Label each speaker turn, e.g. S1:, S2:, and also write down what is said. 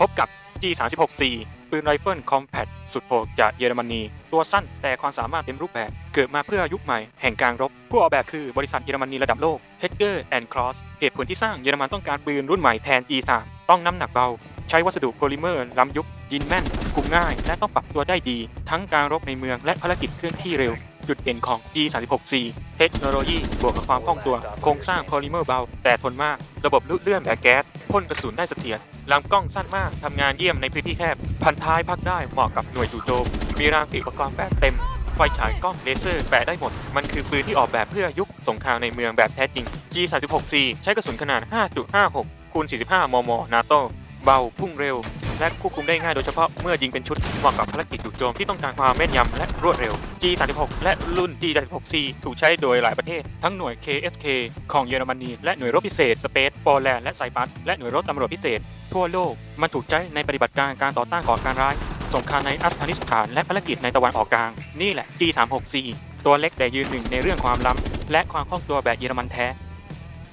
S1: พบกับ G36C ปืนไรเฟิลคอมแพตสุดโหดจากเยอรมนี ตัวสั้นแต่ความสามารถเต็มรูปแบบ เกิดมาเพื่อยุคใหม่แห่งการรบ ผู้ออกแบบคือบริษัทเยอรมนีระดับโลก h e g e r and Cross เหตุผลที่สร้างเยอรมันต้องการปืนรุ่นใหม่แทน G3 ต้องน้ำหนักเบา ใช้วัสดุโพลิเมอร์ล้ำยุคยิงแม่นคุมง่าย และต้องปรับตัวได้ดี ทั้งการรบในเมืองและภารกิจเคลื่อนที่เร็ว จุดเด่นของ G36C เทคโนโลยีบวกกับความคล่องตัว โครงสร้างโพลิเมอร์เบา แต่ทนมาก ระบบลุเลื่อนแบบแก๊ส พ่นกระสุนได้เสถียรลำกล้องสั้นมากทำงานเยี่ยมในพื้นที่แคบ พันท้ายพักได้เหมาะกับหน่วยจู่โจม มีรางติดอุปกรณ์แบบเต็ม ไฟฉายกล้องเลเซอร์แปะได้หมด มันคือปืนที่ออกแบบเพื่อยุคสงครามในเมืองแบบแท้จริง G36C ใช้กระสุนขนาด 5.56คูณ45 มม นาโตเบาพุ่งเร็ว และควบคุมได้ง่ายโดยเฉพาะเมื่อยิงเป็นชุดเหมาะกับภารกิจจู่โจมที่ต้องการความแม่นยำและรวดเร็ว G36 และรุ่น G36C ถูกใช้โดยหลายประเทศ ทั้งหน่วย KSK ของเยอรมนี และหน่วยรบพิเศษสเปซโปแลนด์และไซปัสและหน่วยรบตำรวจพิเศษ ทั่วโลก มันถูกใช้ในปฏิบัติการการต่อต้านก่อการร้ายสงครามในอัฟกานิสถานและภารกิจในตะวันออกกลาง นี่แหละ G36C ตัวเล็กแต่ยืนหนึ่งในเรื่องความล้ำและความคล่องตัวแบบเยอรมันแท้